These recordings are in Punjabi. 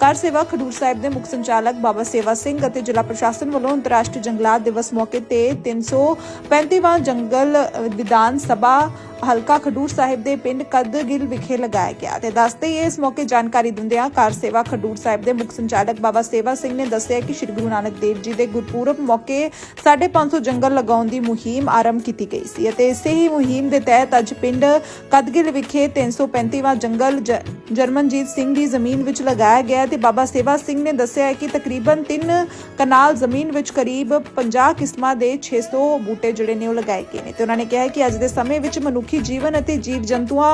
ਕਾਰ ਸੇਵਾ ਖਡੂਰ ਸਾਹਿਬ ਦੇ ਮੁੱਖ ਸੰਚਾਲਕ ਬਾਬਾ ਸੇਵਾ ਸਿੰਘ ਅਤੇ ਜ਼ਿਲ੍ਹਾ ਪ੍ਰਸ਼ਾਸਨ ਵੱਲੋਂ ਅੰਤਰਰਾਸ਼ਟਰੀ ਜੰਗਲਾਤ ਦਿਵਸ ਮੌਕੇ ਤੇ 335ਵਾਂ ਜੰਗਲ ਵਿਧਾਨ ਸਭਾ, ਹਲਕਾ ਖਡੂਰ ਸਾਹਿਬ ਦੇ ਪਿੰਡ ਕਦਗਿਲ ਵਿਖੇ ਲਗਾਇਆ ਗਿਆ ਤੇ ਦੱਸਦੇ ਹੀ ਇਸ ਮੌਕੇ ਜਾਣਕਾਰੀ ਦਿੰਦਿਆਂ ਕਾਰ ਸੇਵਾ ਖਡੂਰ ਸਾਹਿਬ ਦੇ ਮੁੱਖ ਸੰਚਾਲਕ ਬਾਬਾ ਸੇਵਾ ਸਿੰਘ ਨੇ ਦੱਸਿਆ ਕਿ ਸ੍ਰੀ ਗੁਰੂ ਨਾਨਕ ਦੇਵ ਜੀ ਦੇ ਗੁਰਪੁਰਬ ਮੌਕੇ 550 ਜੰਗਲ ਲਗਾਉਣ ਦੀ ਮੁਹਿੰਮ ਆਰੰਭ ਕੀਤੀ ਗਈ ਸੀ ਅਤੇ ਇਸੇ ਹੀ ਮੁਹਿੰਮ ਦੇ ਤਹਿਤ ਅੱਜ ਪਿੰਡ ਕਦਗਿਲ ਵਿਖੇ 335ਵਾਂ ਜੰਗਲ ਜਰਮਨਜੀਤ ਸਿੰਘ ਦੀ ਜ਼ਮੀਨ ਵਿੱਚ ਲਗਾਇਆ ਗਿਆ ਤੇ ਬਾਬਾ ਸੇਵਾ ਸਿੰਘ ਨੇ ਦੱਸਿਆ ਕਿ ਤਕਰੀਬਨ 3 ਕਨਾਲ ਜ਼ਮੀਨ ਵਿੱਚ ਕਰੀਬ 50 ਕਿਸਮਾਂ ਦੇ 600 ਬੂਟੇ ਜਿਹੜੇ ਨੇ ਉਹ ਲਗਾਏ ਗਏ ਨੇ। ਤੇ ਉਹਨਾਂ ਨੇ ਕਿਹਾ ਕਿ ਅੱਜ ਦੇ ਸਮੇਂ ਵਿੱਚ ਮਨੁੱਖੀ ਜੀਵਨ ਅਤੇ ਜੀਵ ਜੰਤੂਆਂ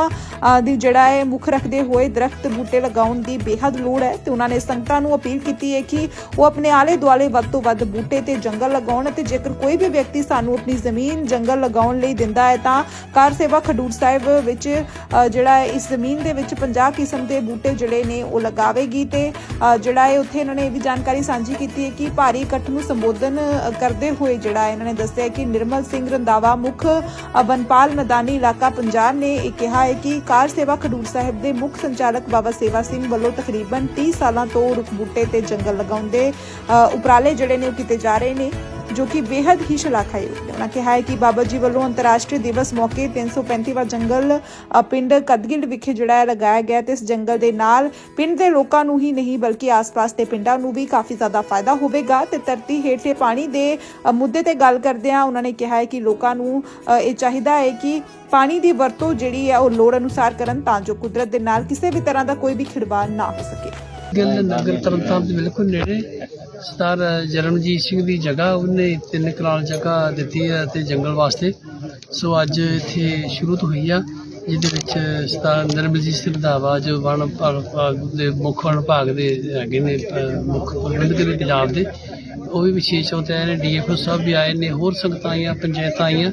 ਦੀ ਜਿਹੜਾ ਹੈ ਮੁੱਖ ਰੱਖਦੇ ਹੋਏ ਦਰਖਤ ਬੂਟੇ ਲਗਾਉਣ ਦੀ ਬੇਹੱਦ ਲੋੜ ਹੈ। ਤੇ ਉਹਨਾਂ ਨੇ ਸੰਗਤਾਂ ਨੂੰ ਅਪੀਲ ਕੀਤੀ ਹੈ ਕਿ ਉਹ ਆਪਣੇ ਆਲੇ ਦੁਆਲੇ ਵੱਧ ਤੋਂ ਵੱਧ ਬੂਟੇ ਤੇ ਜੰਗਲ ਲਗਾਉਣ ਅਤੇ ਜੇਕਰ ਕੋਈ ਵੀ ਵਿਅਕਤੀ ਸਾਨੂੰ ਆਪਣੀ ਜ਼ਮੀਨ ਜੰਗਲ ਲਗਾਉਣ ਲਈ ਦਿੰਦਾ ਹੈ ਤਾਂ ਕਾਰ ਸੇਵਾ ਖਡੂਰ ਸਾਹਿਬ ਵਿੱਚ ਜਿਹੜਾ ਹੈ ਇਸ ਜ਼ਮੀਨ ਦੇ ਵਿੱਚ 50 ਕਿਸਮ ਦੇ ਬੂਟੇ ਜਿਹੜੇ ਨੇ ਉਹ ਲਗਾਵੇਗੀ ਤੇ ਅ, ਜਿਹੜਾ ਹੈ ਉੱਥੇ ਇਹਨਾਂ ਨੇ ਇਹ ਵੀ ਜਾਣਕਾਰੀ ਸਾਂਝੀ ਕੀਤੀ ਹੈ ਕਿ ਭਾਰੀ ਇਕੱਠ ਨੂੰ ਸੰਬੋਧਨ ਕਰਦੇ ਹੋਏ ਜਿਹੜਾ ਇਹਨਾਂ ਨੇ ਦੱਸਿਆ ਕਿ ਨਿਰਮਲ ਸਿੰਘ ਰੰਦਾਵਾ ਮੁੱਖ ਬਨਪਾਲ ਮੈਦਾਨੀ ਇਲਾਕਾ ਪੰਜਾਬ ਨੇ ਇਹ ਕਿਹਾ ਹੈ ਕਿ ਕਾਰ ਸੇਵਾ ਖਡੂਰ ਸਾਹਿਬ ਦੇ ਮੁੱਖ ਸੰਚਾਲਕ ਬਾਬਾ ਸੇਵਾ ਸਿੰਘ ਵੱਲੋਂ ਤਕਰੀਬਨ 30 ਸਾਲਾਂ ਤੋਂ ਰੁੱਖ ਬੂਟੇ ਤੇ ਜੰਗਲ ਲਗਾਉਣ ਦੇ ਉਪਰਾਲੇ ਜਿਹੜੇ ਨੇ ਉਹ ਕੀਤੇ ਜਾ ਰਹੇ ਨੇ। ਜੋ ਕਿ ਬੇहद ਹੀ ਸ਼ਲਾਘਾਯੋਗ ਨੇ ਉਹਨਾਂ ਕਿਹਾ ਹੈ ਕਿ ਬਾਬਾ ਜੀ ਵੱਲੋਂ ਅੰਤਰਰਾਸ਼ਟਰੀ ਦਿਵਸ ਮੌਕੇ 335ਵਾਂ ਜੰਗਲ ਪਿੰਡ ਕਦਗਿਲ ਵਿਖੇ ਜਿਹੜਾ ਲਗਾਇਆ ਗਿਆ ਤੇ ਇਸ ਜੰਗਲ ਦੇ ਨਾਲ ਪਿੰਡ ਦੇ ਲੋਕਾਂ ਨੂੰ ਹੀ ਨਹੀਂ ਬਲਕਿ ਆਸ-ਪਾਸ ਦੇ ਪਿੰਡਾਂ ਨੂੰ ਵੀ ਕਾਫੀ ਜ਼ਿਆਦਾ ਫਾਇਦਾ ਹੋਵੇਗਾ ਤੇ ਧਰਤੀ ਹੇਠਲੇ ਪਾਣੀ ਦੇ ਅ, ਮੁੱਦੇ ਤੇ ਗੱਲ ਕਰਦਿਆਂ ਉਹਨਾਂ ਨੇ ਕਿਹਾ ਹੈ ਕਿ ਲੋਕਾਂ ਨੂੰ ਇਹ ਚਾਹੀਦਾ ਹੈ ਕਿ ਪਾਣੀ ਦੀ ਵਰਤੋਂ ਜਿਹੜੀ ਹੈ ਉਹ ਲੋੜ ਅਨੁਸਾਰ ਕਰਨ ਤਾਂ ਜੋ ਕੁਦਰਤ ਦੇ ਨਾਲ ਕਿਸੇ ਵੀ ਤਰ੍ਹਾਂ ਦਾ ਕੋਈ ਵੀ ਖਿੜਵਾੜ ਨਾ ਹੋ ਸਕੇ। ਗਿੱਲ ਨਗਰ ਤਰਨਤਾਰਨ ਦੇ ਬਿਲਕੁਲ ਨੇੜੇ ਸਰਦਾਰ ਜਰਮਜੀਤ ਸਿੰਘ ਦੀ ਜਗ੍ਹਾ, ਉਹਨੇ ਤਿੰਨ ਕਨਾਲ ਜਗ੍ਹਾ ਦਿੱਤੀ ਹੈ ਤੇ ਜੰਗਲ ਵਾਸਤੇ। ਸੋ ਅੱਜ ਇੱਥੇ ਸ਼ੁਰੂ ਤੋਂ ਹੋਈ ਆ, ਜਿਹਦੇ ਵਿੱਚ ਸਰਦਾਰ ਨਰਮਲਜੀਤ ਸਿੰਘ ਰੰਧਾਵਾ ਜੋ ਵਣ ਵਿਭਾਗ ਦੇ ਮੁੱਖ ਵਣ ਵਿਭਾਗ ਦੇ ਹੈਗੇ ਨੇ ਮੁੱਖ ਪ੍ਰਬੰਧਕ ਦੇ ਪੰਜਾਬ ਦੇ। ਉਹ ਵੀ ਵਿਸ਼ੇਸ਼ ਤੌਰ ਤੇ ਆਏ ਨੇ, ਡੀਐਫਓ ਸਾਹਿਬ ਵੀ ਆਏ ਨੇ, ਹੋਰ ਸੰਗਤਾਂ ਆਈਆਂ, ਪੰਚਾਇਤਾਂ ਆਈਆਂ।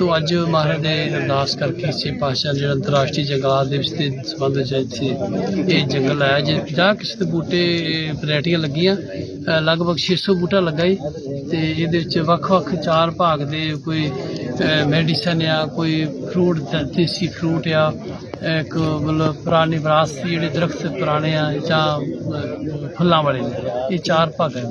ਤੋਂ ਅੱਜ ਮਹਾਰਾਜ ਦੇ ਅਰਦਾਸ ਕਰਕੇ ਸੇ ਪਾਤਸ਼ਾਹ ਜਿਹੜਾ ਅੰਤਰਰਾਸ਼ਟਰੀ ਜੰਗਲਾਤ ਦਿਵਸ ਦੇ ਸੰਬੰਧ ਵਿੱਚ ਇੱਥੇ ਇਹ ਜੰਗਲ ਆਇਆ ਜੇ 50 ਕਿਸੇ ਦੇ ਬੂਟੇ ਵੈਰਾਈਟੀਆਂ ਲੱਗੀਆਂ ਅ, ਲਗਭਗ 600 ਬੂਟਾ ਲੱਗਾ ਈ ਤੇ ਇਹਦੇ ਵਿੱਚ ਵੱਖ-ਵੱਖ ਚਾਰ ਭਾਗ ਦੇ ਕੋਈ ਮੈਡੀਸਨ ਆ ਕੋਈ ਫਰੂਟ ਦੇਸੀ ਫਰੂਟ ਆ ਇੱਕ ਮਤਲਬ ਪੁਰਾਣੀ ਵਿਰਾਸਤੀ ਜਿਹੜੇ ਦਰਖਤ ਪੁਰਾਣੇ ਆ ਜਾਂ ਫੁੱਲਾਂ ਵਾਲੇ ਨੇ। ਇਹ ਚਾਰ ਭਾਗ ਹੈ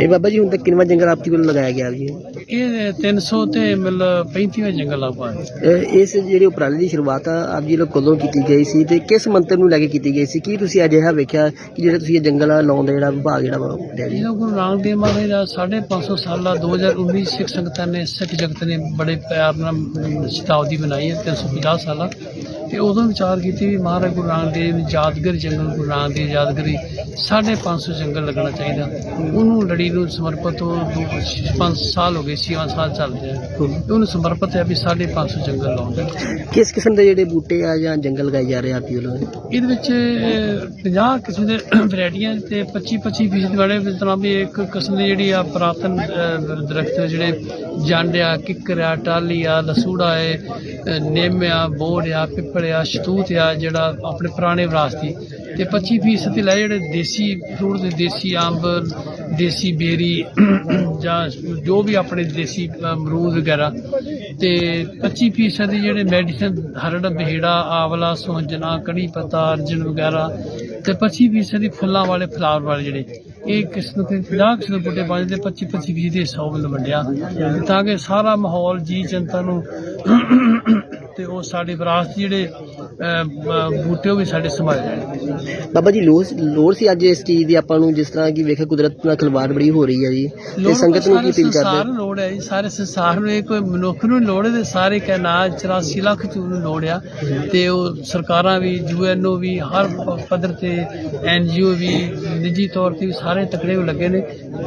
ਇਹ ਬਾਬਾ ਜੀ ਹੁਣ ਤੱਕ ਕਿੰਨਵਾਂ ਜੰਗਲ ਆਪਤੀ ਵੱਲੋਂ ਲਗਾਇਆ ਗਿਆ ਜੀ? ਇਹ 300 ਤੇ ਮਤਲਬ 35ਵਾਂ ਜੰਗਲ ਆ ਪਾ ਇਹ- ਇਸ ਜਿਹੜੇ ਉਪਰਾਲੇ ਦੀ ਸ਼ੁਰੂਆਤ ਆ ਆਪ ਜੀ ਲੋਕ ਕਦੋਂ ਕੀਤੀ ਗਈ ਸੀ ਤੇ ਕਿਸ ਮੰਤਰ ਨੂੰ ਲੈ ਕੇ ਕੀਤੀ ਗਈ ਸੀ? ਕੀ ਤੁਸੀਂ ਅਜਿਹਾ ਵੇਖਿਆ ਕਿ ਜਿਹੜਾ ਤੁਸੀਂ ਇਹ ਜੰਗਲ ਲਾਉਣ ਦਾ ਜਿਹੜਾ ਵਿਭਾਗ ਜਿਹੜਾ ਵਾ ਲਿਆ ਜੀ? ਗੁਰੂ ਨਾਨਕ ਦੇਵ ਮਹਾਰਾਜ ਦਾ 550 ਸਾਲਾ 2019 ਸਿੱਖ ਸੰਗਤਾਂ ਨੇ ਸਿੱਖ ਜਗਤ ਨੇ ਬੜੇ ਪਿਆਰ ਨਾਲ ਸ਼ਤਾਬਦੀ ਬਣਾਈ ਹੈ 350 ਸਾਲਾ। ਤੇ ਉਦੋਂ ਵਿਚਾਰ ਕੀਤੀ ਵੀ ਮਹਾਰਾਜ ਗੁਰੂ ਨਾਨਕ ਦੇਵ ਯਾਦਗਾਰੀ ਜੰਗਲ ਗੁਰੂ ਨਾਨਕ ਦੀ ਯਾਦਗਾਰੀ 550 ਜੰਗਲ ਲੱਗਣਾ ਚਾਹੀਦਾ। ਉਹਨੂੰ ਲੜੀ ਨੂੰ ਸਮਰਪਿਤ ਉਹ 5 ਸਾਲ ਹੋ ਗਏ 6 ਸਾਲ ਚੱਲ ਰਿਹਾ। ਉਹਨੂੰ ਸਮਰਪਿਤ ਹੈ ਵੀ 550 ਜੰਗਲ ਲਾਉਂਦੇ ਕਿਸ ਕਿਸਮ ਦੇ ਜਿਹੜੇ ਬੂਟੇ ਆ ਜਾਂ ਜੰਗਲ ਲਗਾਏ ਜਾ ਰਹੇ ਆ ਜੀ ਵੱਲੋਂ ਇਹਦੇ ਵਿੱਚ ਅਹ, 50 ਕਿਸਮ ਦੇ ਵੈਰਾਈਟੀਆਂ ਤੇ 25 25 ਫੀਸਦ ਵਾਲੇ ਜਿਸ ਵੀ ਇੱਕ ਕਿਸਮ ਦੀ ਜਿਹੜੀ ਆ ਪੁਰਾਤਨ ਦਰਖਤ ਜਿਹੜੇ ਜੰਡ ਆ ਕਿੱਕਰ ਆ ਟਾਲੀ ਆ ਲਸੂੜਾ ਹੈ ਨਿੰਮ ਆ ਬੋੜ ਆ ਪਿੱਪਲ ਆ ਸ਼ਤੂਤ ਆ ਜਿਹੜਾ ਆਪਣੇ ਪੁਰਾਣੇ ਵਿਰਾਸਤੀ ਤੇ 25 ਫੀਸਦ ਤੇ ਲੈ ਜਿਹੜੇ ਦੇਸੀ ਫਰੂਟ ਦੇ ਦੇਸੀ ਅੰਬ ਦੇਸੀ ਬੇਰੀ ਜਾਂ ਜੋ ਵੀ ਆਪਣੇ ਦੇਸੀ ਅਹ, ਅਮਰੂਦ ਵਗੈਰਾ। ਤੇ 25 ਫੀਸਦ ਦੀ ਜਿਹੜੇ ਮੈਡੀਸਨ ਹਰੜ ਬਹਿੜਾ ਆਵਲਾ ਸੋਹੰਜਣਾ ਕੜੀ ਪੱਤਾ ਅਰਜਨ ਵਗੈਰਾ ਤੇ 25 ਫੀਸਦ ਦੀ ਫੁੱਲਾਂ ਵਾਲੇ ਫਲਾਵਰ ਵਾਲੇ ਜਿਹੜੇ ਇਹ ਕਿਸਮ ਦੇ 50 ਕਿਸਮ ਦੇ ਬੂਟੇ ਬਣ ਜਾਂਦੇ 25 25 ਫੀਸਦ ਦੇ 100 ਵੱਲ ਵੰਡਿਆ। ਤਾਂ ਕਿ ਸਾਰਾ ਮਾਹੌਲ ਜੀ ਜਨਤਾ ਨੂੰ ਤੇ ਉਹ ਸਾਡੀ ਵਿਰਾਸਤ ਜਿਹੜੇ ਬੂਟੇ ਉਹ ਵੀ ਸਾਡੇ ਸੰਭਾਲ ਜਾਣ ਬਾਬਾ ਜੀ ਲੋੜ ਲੋੜ ਸੀ ਅੱਜ ਇਸ ਚੀਜ਼ ਦੀ ਆਪਾਂ ਨੂੰ ਜਿਸ ਤਰ੍ਹਾਂ ਕਿ ਵੇਖਿਆ ਕੁਦਰਤ ਨਾਲ ਖਿਲਵਾੜ ਬੜੀ ਹੋ ਰਹੀ ਹੈ ਜੀ। ਤੇ ਸੰਗਤ ਨੂੰ ਕੀ ਸਾਰੇ ਅਪੀਲ ਕਰਦੇ ਨੂੰ ਲੋੜ ਹੈ ਜੀ ਸਾਰੇ ਸੰਸਾਰ ਨੂੰ ਇਹ ਕੋਈ ਮਨੁੱਖ ਨੂੰ ਲੋੜ ਹੈ ਤੇ ਸਾਰੇ ਕਾਇਨਾਤ 84 ਲੱਖ ਚੂਰ ਨੂੰ ਲੋੜ ਆ। ਤੇ ਉਹ ਸਰਕਾਰਾਂ ਵੀ ਯੂਐਨਓ ਵੀ ਹਰ ਪੱਧਰ ਤੇ ਐਨਜੀਓ ਵੀ ਨਿੱਜੀ ਤੌਰ ਤੇ ਵੀ ਸਾਰੇ ਤਕੜੇ ਹੋ ਲੱਗੇ ਨੇ।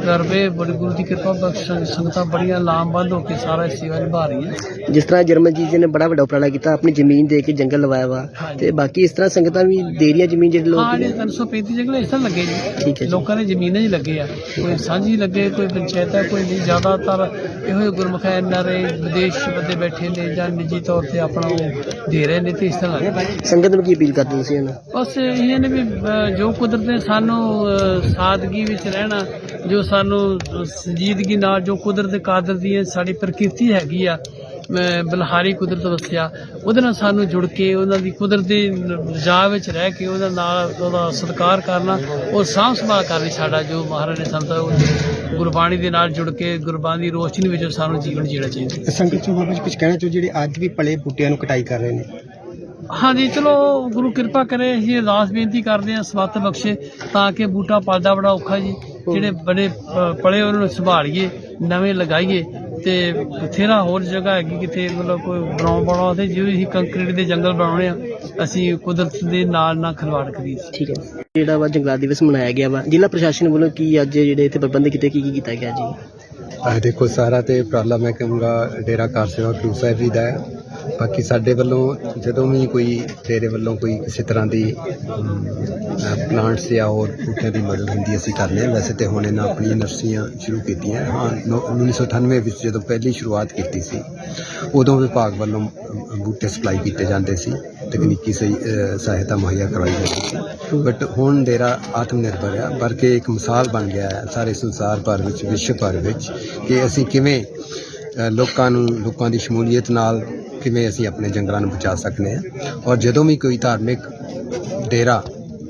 ਕਰਵੇ ਬੜੀ ਗੁਰੂ ਦੀ ਕਿਰਪਾ ਬਖਸ਼ ਸੰਗਤਾਂ ਬੜੀਆਂ ਲਾਮਬੰਦ ਹੋ ਕੇ ਸਾਰਾ ਸੇਵਾ ਨਿਭਾ ਰਹੀਆਂ। ਜਿਸ ਤਰ੍ਹਾਂ ਜਰਮਨਜੀਤ ਜੀ ਨੇ ਬੜਾ ਵੱਡਾ ਉਪਰਾਲਾ ਕੀਤਾ ਆਪਣੀ ਜ਼ਮੀਨ ਦੇ ਕੇ ਜੰਗਲ ਲਵਾਇਆ ਵਾ। ਤੇ ਬਾਕੀ ਇਸ ਤਰ੍ਹਾਂ ਸੰਗਤਾਂ ਵੀ ਦੇ ਰਹੀਆਂ ਜ਼ਮੀਨ ਜਿਹੜੇ ਲੋਕ ਹਾਂ ਨੇ ਜੀ 335 ਜੰਗਲ ਇਸ ਤਰ੍ਹਾਂ ਲੱਗੇ ਜੀ। ਠੀਕ ਹੈ ਜੀ। ਲੋਕਾਂ ਨੇ ਜ਼ਮੀਨਾਂ 'ਚ ਲੱਗੇ ਆ। ਕੋਈ ਸਾਂਝੀ ਲੱਗੇ ਕੋਈ ਪੰਚਾਇਤਾਂ ਕੋਈ ਨਹੀਂ ਜ਼ਿਆਦਾਤਰ ਇਹੋ ਜਿਹੇ ਗੁਰਮੁਖ ਐਨਆਰਏ ਵਿਦੇਸ਼ ਬੰਦੇ ਬੈਠੇ ਨੇ ਜਾਂ ਨਿੱਜੀ ਤੌਰ ਤੇ ਆਪਣਾ ਉਹ ਦੇ ਰਹੇ ਨੇ ਤੇ ਇਸ ਤਰ੍ਹਾਂ ਲੱਗੇ। ਸੰਗਤ ਨੂੰ ਕੀ ਅਪੀਲ ਕਰਦੇ ਤੁਸੀਂ ਇਹਨਾਂ? ਬਸ ਇਹ ਨੇ ਵੀ ਅਹ, ਜੋ ਕੁਦਰਤ ਨੇ ਸਾਨੂੰ ਅਹ, ਸਾਦਗੀ ਵਿੱਚ ਰਹਿਣਾ ਜੋ ਸਾਨੂੰ ਸੰਜੀਦਗੀ ਨਾਲ ਜੋ ਕੁਦਰਤ ਦੇ ਕਾਦਰ ਦੀ ਹੈ, ਸਾਡੀ ਪ੍ਰਕਿਰਤੀ ਹੈਗੀ ਆ ਬਲਹਾਰੀ ਕੁਦਰਤ ਵਸਿਆ ਉਹਦੇ ਨਾਲ ਸਾਨੂੰ ਜੁੜ ਕੇ ਉਹਨਾਂ ਦੀ ਕੁਦਰਤ ਦੀ ਰਜਾ ਵਿੱਚ ਰਹਿ ਕੇ ਉਹਦਾ ਨਾਲ ਉਹਦਾ ਸਤਿਕਾਰ ਕਰਨਾ ਉਹ ਸਾਂਭ ਸੰਭਾਲ ਕਰਨੀ ਸਾਡਾ ਜੋ ਮਹਾਰਾਜ ਨੇ ਸਾਨੂੰ ਗੁਰਬਾਣੀ ਦੇ ਨਾਲ ਜੁੜ ਕੇ ਗੁਰਬਾਣੀ ਦੀ ਰੋਸ਼ਨੀ ਵਿੱਚ ਸਾਨੂੰ ਜੀਵਨ ਜੀਣਾ ਚਾਹੀਦਾ। ਸੰਗਤ ਨੂੰ ਜੀ ਕੁਝ ਕਹਿਣਾ ਚਾਹੋ ਜਿਹੜੇ ਅੱਜ ਵੀ ਪਲੇ ਬੂਟਿਆਂ ਨੂੰ ਕਟਾਈ ਕਰ ਰਹੇ ਨੇ? ਹਾਂਜੀ ਚਲੋ ਗੁਰੂ ਕਿਰਪਾ ਕਰੇ ਅਸੀਂ ਅਰਦਾਸ ਬੇਨਤੀ ਕਰਦੇ ਹਾਂ ਸਵੱਤ ਬਖਸ਼ੇ ਤਾਂ ਕਿ ਬੂਟਾ ਪਲਦਾ ਬੜਾ ਔਖਾ ਜੀ ਜਿਹੜੇ ਬੜੇ ਪਲੇ ਉਹਨਾਂ ਨੂੰ ਸੰਭਾਲੀਏ ਨਵੇਂ ਲਗਾਈਏ ਤੇ ਬਥੇਰਾ ਹੋਰ ਜਗ੍ਹਾ ਹੈਗੀ ਕਿਤੇ ਮਤਲਬ ਕੋਈ ਬਣਾਉਣ ਬਣਾਉ ਤੇ ਜਿਵੇਂ ਅਸੀਂ ਕੰਕਰੀਟ ਦੇ ਜੰਗਲ ਬਣਾਉਣੇ ਆ ਅਸੀਂ ਕੁਦਰਤ ਦੇ ਨਾਲ ਨਾ ਖਿਲਵਾੜ ਕਰੀਏ ਠੀਕ ਹੈ। ਜਿਹੜਾ ਵਾ ਜੰਗਲਾਤ ਦਿਵਸ ਮਨਾਇਆ ਗਿਆ ਵਾ ਜ਼ਿਲ੍ਹਾ ਪ੍ਰਸ਼ਾਸਨ ਵੱਲੋਂ ਕੀ ਅੱਜ ਜਿਹੜੇ ਇੱਥੇ ਪ੍ਰਬੰਧ ਕੀਤੇ ਕੀ ਕੀ ਕੀਤਾ ਗਿਆ ਜੀ? ਆ ਦੇਖੋ ਸਾਰਾ ਤੇ ਉਪਰਾਲਾ ਮੈਂ ਕਹੂੰਗਾ ਡੇਰਾ ਕਾਰ ਸੇਵਾ ਸਾਹਿਬ ਜੀ ਦਾ ਹੈ। ਬਾਕੀ ਸਾਡੇ ਵੱਲੋਂ ਜਦੋਂ ਵੀ ਕੋਈ ਤੇਰੇ ਵੱਲੋਂ ਕੋਈ ਕਿਸੇ ਤਰ੍ਹਾਂ ਦੀ ਪਲਾਂਟਸ ਜਾਂ ਹੋਰ ਬੂਟਿਆਂ ਦੀ ਮਦਦ ਹੁੰਦੀ ਅਸੀਂ ਕਰਦੇ ਹਾਂ। ਵੈਸੇ ਤੇ ਹੁਣ ਇਹਨਾਂ ਆਪਣੀਆਂ ਨਰਸਰੀਆਂ ਸ਼ੁਰੂ ਕੀਤੀਆਂ ਹਾਂ, ਨੌ- 1998 ਵਿੱਚ ਜਦੋਂ ਪਹਿਲੀ ਸ਼ੁਰੂਆਤ ਕੀਤੀ ਸੀ, ਉਦੋਂ ਵਿਭਾਗ ਵੱਲੋਂ ਬੂਟੇ ਸਪਲਾਈ ਕੀਤੇ ਜਾਂਦੇ ਸੀ। ਤਕਨੀਕੀ ਸਹੀ ਸਹਾਇਤਾ ਮੁਹੱਈਆ ਕਰਵਾਈ ਜਾਂਦੀ ਸੀ। ਬਟ ਹੁਣ ਡੇਰਾ ਆਤਮ ਨਿਰਭਰ ਆ, ਬਲਕਿ ਇੱਕ ਮਿਸਾਲ ਬਣ ਗਿਆ ਹੈ ਸਾਰੇ ਸੰਸਾਰ ਭਰ ਵਿੱਚ, ਵਿਸ਼ਵ ਭਰ ਵਿੱਚ, ਕਿ ਅਸੀਂ ਕਿਵੇਂ ਲੋਕਾਂ ਨੂੰ, ਲੋਕਾਂ ਦੀ ਸ਼ਮੂਲੀਅਤ ਨਾਲ ਕਿਵੇਂ ਅਸੀਂ ਆਪਣੇ ਜੰਗਲਾਂ ਨੂੰ ਬਚਾ ਸਕਦੇ ਹਾਂ ਔਰ ਜਦੋਂ ਵੀ ਕੋਈ ਧਾਰਮਿਕ ਡੇਰਾ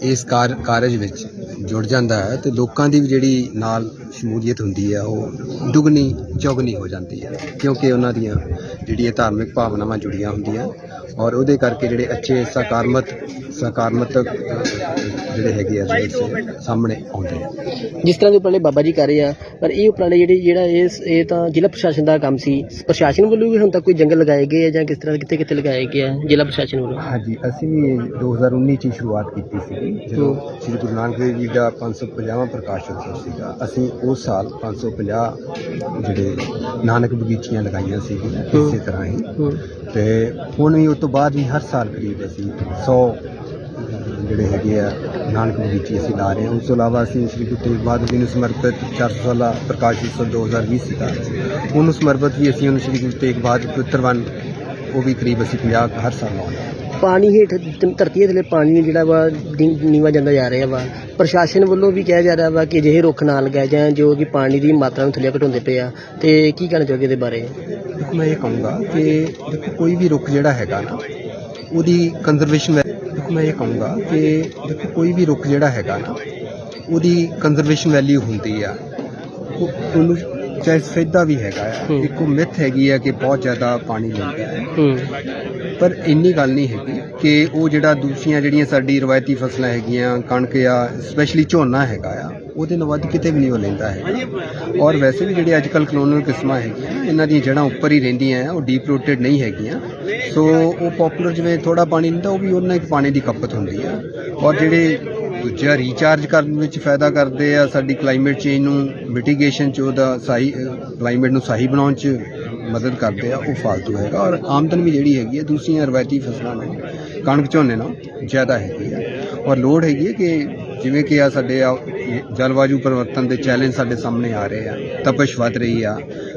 ਇਸ ਕਾਰਜ ਵਿੱਚ ਜੁੜ ਜਾਂਦਾ ਹੈ, ਤੇ ਲੋਕਾਂ ਦੀ ਵੀ ਜਿਹੜੀ ਨਾਲ ਸ਼ਮੂਲੀਅਤ ਹੁੰਦੀ ਹੈ ਉਹ ਦੁੱਗਣੀ ਚੌਗਣੀ ਹੋ ਜਾਂਦੀ ਹੈ ਕਿਉਂਕਿ ਉਹਨਾਂ ਦੀਆਂ ਜਿਹੜੀਆਂ ਧਾਰਮਿਕ ਭਾਵਨਾਵਾਂ ਜੁੜੀਆਂ ਹੁੰਦੀਆਂ ਔਰ ਉਹਦੇ ਕਰਕੇ ਜਿਹੜੇ ਅੱਛੇ ਸਕਾਰਾਤਮਕ ਸਕਾਰਾਤਮਕ ਜਿਹੜੇ ਹੈਗੇ ਆ ਸਾਹਮਣੇ ਆਉਂਦੇ ਆ। ਜਿਸ ਤਰ੍ਹਾਂ ਦੇ ਉਪਰਾਲੇ ਬਾਬਾ ਜੀ ਕਰ ਰਹੇ ਆ ਪਰ ਇਹ ਉਪਰਾਲੇ ਜਿਹੜੇ ਜਿਹੜਾ ਇਹ ਇਹ ਤਾਂ ਜ਼ਿਲ੍ਹਾ ਪ੍ਰਸ਼ਾਸਨ ਦਾ ਕੰਮ ਸੀ। ਪ੍ਰਸ਼ਾਸਨ ਵੱਲੋਂ ਵੀ ਹੁਣ ਤੱਕ ਕੋਈ ਜੰਗਲ ਲਗਾਏ ਗਏ ਆ ਜਾਂ ਕਿਸ ਤਰ੍ਹਾਂ ਕਿੱਥੇ ਕਿੱਥੇ ਲਗਾਏ ਗਏ ਆ ਜ਼ਿਲ੍ਹਾ ਪ੍ਰਸ਼ਾਸਨ ਵੱਲੋਂ? ਹਾਂਜੀ ਅਸੀਂ 2019 ਚ ਸ਼ੁਰੂਆਤ ਕੀਤੀ ਸੀ ਜਦੋਂ ਸ੍ਰੀ ਗੁਰੂ ਨਾਨਕ ਦੇਵ ਜੀ ਦਾ 550ਵਾਂ ਪ੍ਰਕਾਸ਼ ਉਤਸਵ ਸੀਗਾ ਅਸੀਂ ਉਸ ਸਾਲ 550 ਜਿਹੜੇ ਨਾਨਕ ਬਗੀਚੀਆਂ ਲਗਾਈਆਂ ਸੀ ਇਸੇ ਤਰ੍ਹਾਂ ਹੀ। ਤੇ ਹੁਣ ਵੀ ਉਸ ਤੋਂ ਬਾਅਦ ਵੀ ਹਰ ਸਾਲ ਕਰੀਬ ਅਸੀਂ 100 ਜਿਹੜੇ ਹੈਗੇ ਆ ਨਾਨਕ ਬਗੀਚੀ ਅਸੀਂ ਲਾ ਰਹੇ ਹਾਂ। ਉਸ ਤੋਂ ਇਲਾਵਾ ਅਸੀਂ ਸ੍ਰੀ ਗੁਰੂ ਤੇਗ ਬਹਾਦਰ ਜੀ ਨੂੰ ਸਮਰਪਿਤ 400 ਸਾਲਾ ਪ੍ਰਕਾਸ਼ ਉਤਸਵ 2020 ਸੀਗਾ। ਉਹਨੂੰ ਸਮਰਪਿਤ ਵੀ ਅਸੀਂ ਉਹਨੂੰ ਸ੍ਰੀ ਗੁਰੂ ਤੇਗ ਬਹਾਦਰ ਪਵਿੱਤਰਵਨ ਉਹ ਵੀ ਕਰੀਬ ਅਸੀਂ 50 ਹਰ ਸਾਲ ਲਾਉਂਦੇ ਪਾਣੀ ਹੇਠ ਧਰਤੀ ਦੇ ਥੱਲੇ ਪਾਣੀ ਜਿਹੜਾ ਵਾ ਨੀਵਾਂ ਜਾਂਦਾ ਜਾ ਰਿਹਾ ਵਾ। ਪ੍ਰਸ਼ਾਸਨ ਵੱਲੋਂ ਵੀ ਕਿਹਾ ਜਾ ਰਿਹਾ ਵਾ ਕਿ ਅਜਿਹੇ ਰੁੱਖ ਨਾ ਲਗਾਏ ਜਾਣ ਜੋ ਕਿ ਪਾਣੀ ਦੀ ਮਾਤਰਾ ਨੂੰ ਥੱਲੇ ਘਟਾਉਂਦੇ ਪਏ ਆ। ਤੇ ਕੀ ਕਹਿਣਾ ਚਾਹੋਗੇ ਇਹਦੇ ਬਾਰੇ? ਦੇਖੋ ਮੈਂ ਇਹ ਕਹੂੰਗਾ ਕਿ ਦੇਖੋ ਕੋਈ ਵੀ ਰੁੱਖ ਜਿਹੜਾ ਹੈਗਾ ਨਾ ਉਹਦੀ ਕੰਜ਼ਰਵੇਸ਼ਨ ਦੇਖੋ ਮੈਂ ਇਹ ਕਹੂੰਗਾ ਕਿ ਦੇਖੋ ਕੋਈ ਵੀ ਰੁੱਖ ਜਿਹੜਾ ਹੈਗਾ ਨਾ ਉਹਦੀ ਕੰਜ਼ਰਵੇਸ਼ਨ ਵੈਲਿਊ ਹੁੰਦੀ ਆ। ਉਹ ਉਹਨੂੰ ਚਾਹੇ ਸਫੈਦਾ ਵੀ ਹੈਗਾ ਆ। ਇੱਕ ਮਿੱਥ ਹੈਗੀ ਆ ਕਿ ਬਹੁਤ ਜ਼ਿਆਦਾ ਪਾਣੀ ਲੈਂਦਾ ਹੂੰ। ਪਰ ਇੰਨੀ ਗੱਲ ਨਹੀਂ ਹੈਗੀ ਕਿ ਉਹ ਜਿਹੜਾ ਦੂਸਰੀਆਂ ਜਿਹੜੀਆਂ ਸਾਡੀ ਰਵਾਇਤੀ ਫਸਲਾਂ ਹੈਗੀਆਂ, ਕਣਕ ਆ ਸਪੈਸ਼ਲੀ ਝੋਨਾ ਹੈਗਾ ਆ, ਉਹਦੇ ਨਾਲ ਵੱਧ ਕਿਤੇ ਵੀ ਨਹੀਂ ਉਹ ਲੈਂਦਾ ਹੈ ਔਰ ਵੈਸੇ ਵੀ ਜਿਹੜੇ ਅੱਜ ਕੱਲ ਕਲੋਨੀਅਲ ਕਿਸਮਾਂ ਹੈਗੀਆਂ, ਇਹਨਾਂ ਦੀਆਂ ਜੜ੍ਹਾਂ ਉੱਪਰ ਹੀ ਰਹਿੰਦੀਆਂ ਆ, ਉਹ ਡੀਪ ਰੂਟਡ ਨਹੀਂ ਹੈਗੀਆਂ। ਸੋ ਉਹ ਪਪੂਲਰ ਜਿਵੇਂ ਥੋੜਾ ਪਾਣੀ ਦਿੰਦਾ, ਉਹ ਵੀ ਉਹਨਾਂ ਇੱਕ ਪਾਣੀ ਦੀ ਖਪਤ ਹੁੰਦੀ ਆ। ਔਰ ਜਿਹੜੇ ਦੂਜਾ ਰੀਚਾਰਜ ਕਰਨ ਵਿੱਚ ਫਾਇਦਾ ਕਰਦੇ ਆ, ਸਾਡੀ ਕਲਾਈਮੇਟ ਚੇਂਜ ਨੂੰ ਮਿਟੀਗੇਸ਼ਨ ਚ ਉਹਦਾ ਸਹੀ ਕਲਾਈਮੇਟ ਨੂੰ ਸਹੀ ਬਣਾਉਣ ਚ ਮਦਦ ਕਰਦੇ ਆ, ਉਹ ਫਾਲਤੂ ਹੈਗਾ। ਔਰ ਆਮਦਨ ਵੀ ਜਿਹੜੀ ਹੈਗੀ ਹੈ ਦੂਸਰੀਆਂ ਰਵਾਇਤੀ ਫਸਲਾਂ ਨਾਲੋਂ ਕਣਕ ਝੋਨੇ ਨਾਲ ਜ਼ਿਆਦਾ ਹੈਗੀ ਹੈ ਔਰ ਲੋੜ ਹੈਗੀ ਹੈ ਕਿ ਜਿਵੇਂ ਕਿ ਆ ਸਾਡੇ ਆ, ਜਲਵਾਯੂ ਪਰਿਵਰਤਨ ਦੇ ਚੈਲੰਜ ਸਾਡੇ ਸਾਹਮਣੇ ਆ ਰਹੇ ਆ, ਤਪਸ਼ ਵੱਧ ਰਹੀ ਆ,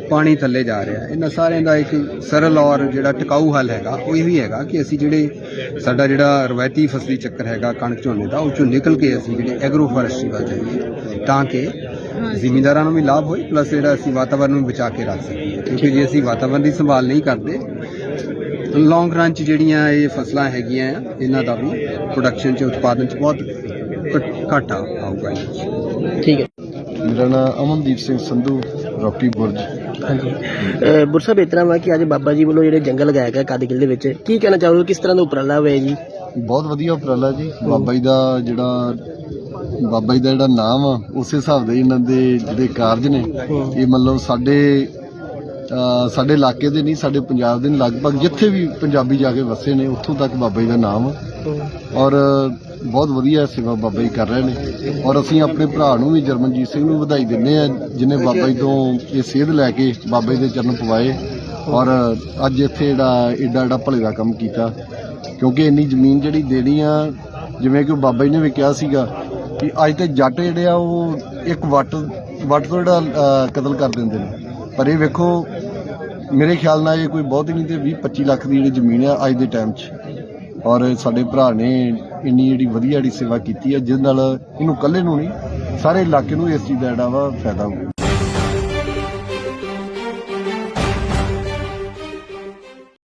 ਪਾਣੀ ਥੱਲੇ ਜਾ ਰਿਹਾ, ਇਹਨਾਂ ਸਾਰਿਆਂ ਦਾ ਇੱਕ ਸਰਲ ਔਰ ਜਿਹੜਾ ਟਿਕਾਊ ਹੱਲ ਹੈਗਾ, ਉਹ ਇਹ ਵੀ ਹੈਗਾ ਕਿ ਅਸੀਂ ਜਿਹੜੇ ਸਾਡਾ ਜਿਹੜਾ ਰਵਾਇਤੀ ਫਸਲੀ ਚੱਕਰ ਹੈਗਾ ਕਣਕ ਝੋਨੇ ਦਾ, ਉਹ ਚੋਂ ਨਿਕਲ ਕੇ ਅਸੀਂ ਜਿਹੜੇ ਐਗਰੋ ਫੋਰੈਸਟਰੀ ਵੱਲ ਜਾਈਏ, ਤਾਂ ਕਿ ਜ਼ਿਮੀਂਦਾਰਾਂ ਨੂੰ ਵੀ ਲਾਭ ਹੋਏ ਪਲੱਸ ਜਿਹੜਾ ਅਸੀਂ ਵਾਤਾਵਰਨ ਨੂੰ ਬਚਾ ਕੇ ਰੱਖ ਸਕੀਏ। ਕਿਉਂਕਿ ਜੇ ਅਸੀਂ ਵਾਤਾਵਰਨ ਦੀ ਸੰਭਾਲ ਨਹੀਂ ਕਰਦੇ ਲੌਂਗ ਰਨ ਚ ਜਿਹੜੀਆਂ ਇਹ ਫਸਲਾਂ ਹੈਗੀਆਂ ਇਹਨਾਂ ਦਾ ਵੀ ਪ੍ਰੋਡਕਸ਼ਨ ਚ ਉਤਪਾਦਨ ਚ ਬਹੁਤ ਘਟ- ਆਊਗਾ ਠੀਕ ਹੈ। ਮੇਰਾ ਨਾਮ ਅਮਨਦੀਪ ਸਿੰਘ ਸੰਧੂ ਰੋਕੀ ਬੁਰਜ। ਹਾਂਜੀ। ਇਸ ਤਰ੍ਹਾਂ ਵਾ ਕਿ ਅੱਜ ਬਾਬਾ ਜੀ ਵੱਲੋਂ ਜਿਹੜੇ ਜੰਗਲ ਲਗਾਇਆ ਗਿਆ ਕਾਦੀਗਿਲ ਦੇ ਵਿੱਚ ਕੀ ਕਹਿਣਾ ਚਾਹੋਗੇ ਕਿਸ ਤਰ੍ਹਾਂ ਦਾ ਉਪਰਾਲਾ ਹੋਇਆ ਜੀ? ਬਹੁਤ ਵਧੀਆ ਉਪਰਾਲਾ ਜੀ। ਬਾਬਾ ਜੀ ਦਾ ਜਿਹੜਾ ਬਾਬਾ ਜੀ ਦਾ ਜਿਹੜਾ ਨਾਮ ਆ, ਉਸੇ ਹਿਸਾਬ ਦੇ ਇਹਨਾਂ ਦੇ ਜਿਹੜੇ ਕਾਰਜ ਨੇ, ਇਹ ਮਤਲਬ ਸਾਡੇ ਸਾਡੇ ਇਲਾਕੇ ਦੇ ਨਹੀਂ, ਸਾਡੇ ਪੰਜਾਬ ਦੇ ਨਹੀਂ, ਲਗਭਗ ਜਿੱਥੇ ਵੀ ਪੰਜਾਬੀ ਜਾ ਕੇ ਵਸੇ ਨੇ, ਉੱਥੋਂ ਤੱਕ ਬਾਬਾ ਜੀ ਦਾ ਨਾਮ ਆ। ਔਰ ਬਹੁਤ ਵਧੀਆ ਸੇਵਾ ਬਾਬਾ ਜੀ ਕਰ ਰਹੇ ਨੇ। ਔਰ ਅਸੀਂ ਆਪਣੇ ਭਰਾ ਨੂੰ ਵੀ, ਜਰਮਨਜੀਤ ਸਿੰਘ ਨੂੰ ਵਧਾਈ ਦਿੰਦੇ ਆ ਜਿਨੇ ਬਾਬਾ ਜੀ ਤੋਂ ਇਹ ਸੇਧ ਲੈ ਕੇ ਬਾਬਾ ਜੀ ਦੇ ਚਰਨ ਪਵਾਏ। ਔਰ ਅੱਜ ਇੱਥੇ ਜਿਹੜਾ ਏਡਾ ਏਡਾ ਭਲੇ ਦਾ ਕੰਮ ਕੀਤਾ। ਕਿਉਂਕਿ ਇੰਨੀ ਜ਼ਮੀਨ ਜਿਹੜੀ ਦੇਣੀ ਆ, ਜਿਵੇਂ ਕਿ ਬਾਬਾ ਜੀ ਨੇ ਵੀ ਕਿਹਾ ਸੀਗਾ ਕਿ ਅੱਜ ਤੇ ਜੱਟ ਜਿਹੜੇ ਆ ਉਹ ਇੱਕ ਵੱਟ ਵੱਟ ਤੋਂ ਜਿਹੜਾ ਅਹ, ਕਤਲ ਕਰ ਦਿੰਦੇ ਨੇ। ਪਰ ਇਹ ਵੇਖੋ ਮੇਰੇ ਖਿਆਲ ਨਾਲ ਇਹ ਕੋਈ ਬਹੁਤ ਨਹੀਂ ਤੇ 20 25 ਲੱਖ ਦੀ ਜਿਹੜੀ ਜ਼ਮੀਨ ਆ ਅੱਜ ਦੇ ਟਾਈਮ 'ਚ। ਔਰ ਸਾਡੇ ਭਰਾ ਨੇ ਇੰਨੀ ਜਿਹੜੀ ਵਧੀਆ ਜਿਹੜੀ ਸੇਵਾ ਕੀਤੀ ਹੈ ਜਿਸ ਨਾਲ ਇਹਨੂੰ ਇਕੱਲੇ ਨੂੰ ਨਹੀਂ ਸਾਰੇ ਇਲਾਕੇ ਨੂੰ ਇਸ ਚੀਜ਼ ਦਾ ਜਿਹੜਾ ਵਾ ਫਾਇਦਾ ਹੋਊਗਾ।